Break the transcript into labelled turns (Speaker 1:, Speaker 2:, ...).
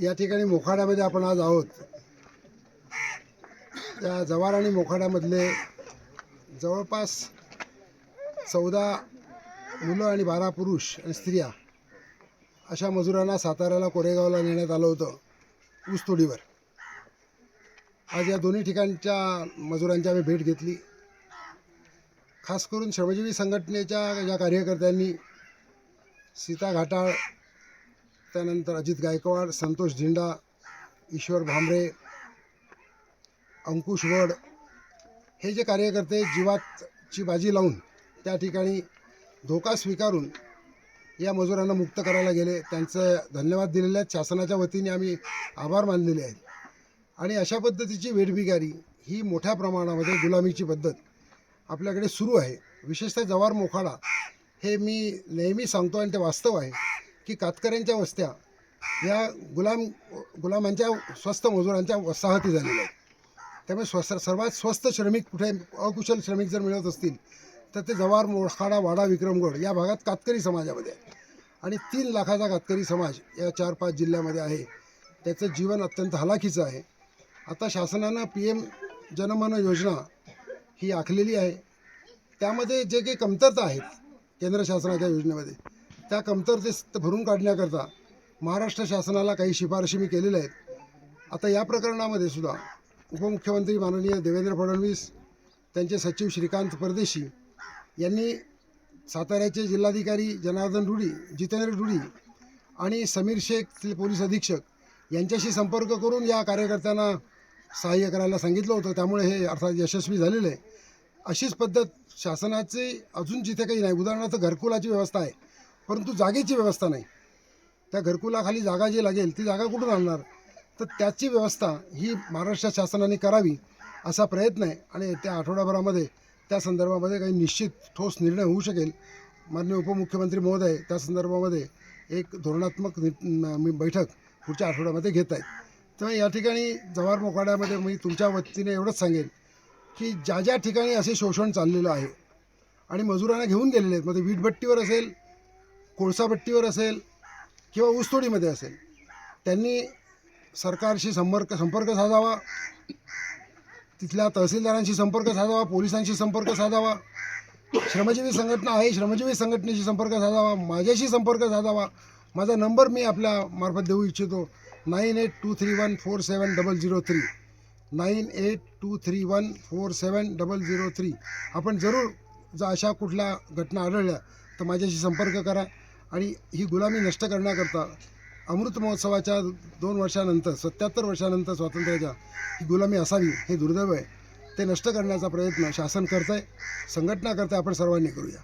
Speaker 1: या ठिकाणी मोखाड्यामध्ये आपण आज आहोत. त्या जवार आणि मोखाड्यामधले जवळपास चौदा मुलं आणि बारा पुरुष आणि स्त्रिया अशा मजुरांना साताऱ्याला कोरेगावला नेण्यात आलं होतं ऊसतोडीवर आज या दोन्ही ठिकाणच्या मजुरांची आम्ही भेट घेतली. खास करून श्रमजीवी संघटनेच्या या कार्यकर्त्यांनी सीता घाटाळ त्यानंतर अजित गायकवाड संतोष झिंडा ईश्वर भांबरे अंकुश वड हे जे कार्यकर्ते जीवाची बाजी लावून त्या ठिकाणी धोका स्वीकारून या मजुरांना मुक्त करायला गेले. त्यांचं धन्यवाद दिलेले आहेत. शासनाच्या वतीने आम्ही आभार मानलेले आहेत. आणि अशा पद्धतीची वेठबिगारी ही मोठ्या प्रमाणामध्ये गुलामीची पद्धत आपल्याकडे सुरू आहे. विशेषतः जवार मोखाडा हे मी नेहमी सांगतो आणि ते वास्तव आहे. की कातकऱ्यांच्या वस्त्या या गुलाम गुलामांच्या स्वस्त मजुरांच्या वसाहती झालेल्या आहेत. त्यामुळे स्वस्त सर्वात स्वस्त श्रमिक कुठे अकुशल श्रमिक जर मिळत असतील तर ते जवार मोखाडा वाडा विक्रमगड या भागात कातकरी समाजामध्ये आहे आणि तीन लाखाचा कातकरी समाज या चार पाच जिल्ह्यामध्ये आहे. त्याचं जीवन अत्यंत हलाखीचं आहे. आता शासनानं पी एम जनमन योजना ही आखलेली आहे. त्यामध्ये जे काही कमतरता आहेत केंद्र शासनाच्या योजनेमध्ये त्या कमतरतेस भरून काढण्याकरता महाराष्ट्र शासनाला काही शिफारशी मी केलेल्या आहेत. आता या प्रकरणामध्ये सुद्धा उपमुख्यमंत्री माननीय देवेंद्र फडणवीस त्यांचे सचिव श्रीकांत परदेशी यांनी साताऱ्याचे जिल्हाधिकारी जनार्दन रुडी जितेंद्र रुडी आणि समीर शेख पोलीस अधीक्षक यांच्याशी संपर्क करून या कार्यकर्त्यांना सहाय्य करायला सांगितलं होतं. त्यामुळे हे अर्थात यशस्वी झालेलं आहे. अशीच पद्धत शासनाचे अजून जिथे काही नाही. उदाहरणार्थ घरकुलाची व्यवस्था आहे. परंतु जागेची व्यवस्था नाही. त्या घरकुलाखाली जागा जी लागेल ती जागा कुठून आणणार? तर त्याची व्यवस्था ही महाराष्ट्र शासनाने करावी असा प्रयत्न आहे आणि त्या आठवड्याभरामध्ये त्या संदर्भामध्ये काही निश्चित ठोस निर्णय होऊ शकेल. माननीय उपमुख्यमंत्री महोदय त्या संदर्भामध्ये एक धोरणात्मक मी बैठक पुढच्या आठवड्यामध्ये घेत आहेत. तर या ठिकाणी जवाहर मोकाड्यामध्ये मी तुमच्या वतीने एवढंच सांगेन की ज्या ज्या ठिकाणी असे शोषण चाललेलं आहे आणि मजुरांना घेऊन गेलेले आहेत मग ते वीटभट्टीवर असेल कोळसाभट्टीवर असेल किंवा ऊसतोडीमध्ये असेल त्यांनी सरकारशी संपर्क संपर्क साधावा. तिथल्या तहसीलदारांशी संपर्क साधावा पोलिसांशी संपर्क साधावा. श्रमजीवी संघटना आहे श्रमजीवी संघटनेशी संपर्क साधावा माझ्याशी संपर्क साधावा. माझा नंबर मी आपल्या मार्फत देऊ इच्छितो. Nine eight two three one four seven double zero three. Nine eight two three one four seven double zero three. आपण जरूर जर अशा कुठल्या घटना आढळल्या तर माझ्याशी संपर्क करा. आणि ही गुलामी नष्ट करण्याकरता अमृत महोत्सवाच्या दोन वर्षानंतर सत्याहत्तर वर्षानंतर स्वातंत्र्याच्या ही गुलामी असावी हे दुर्दैव आहे. ते नष्ट करण्याचा प्रयत्न शासन करतं आहे संघटना करतं आहे आपण सर्वांनी करूया.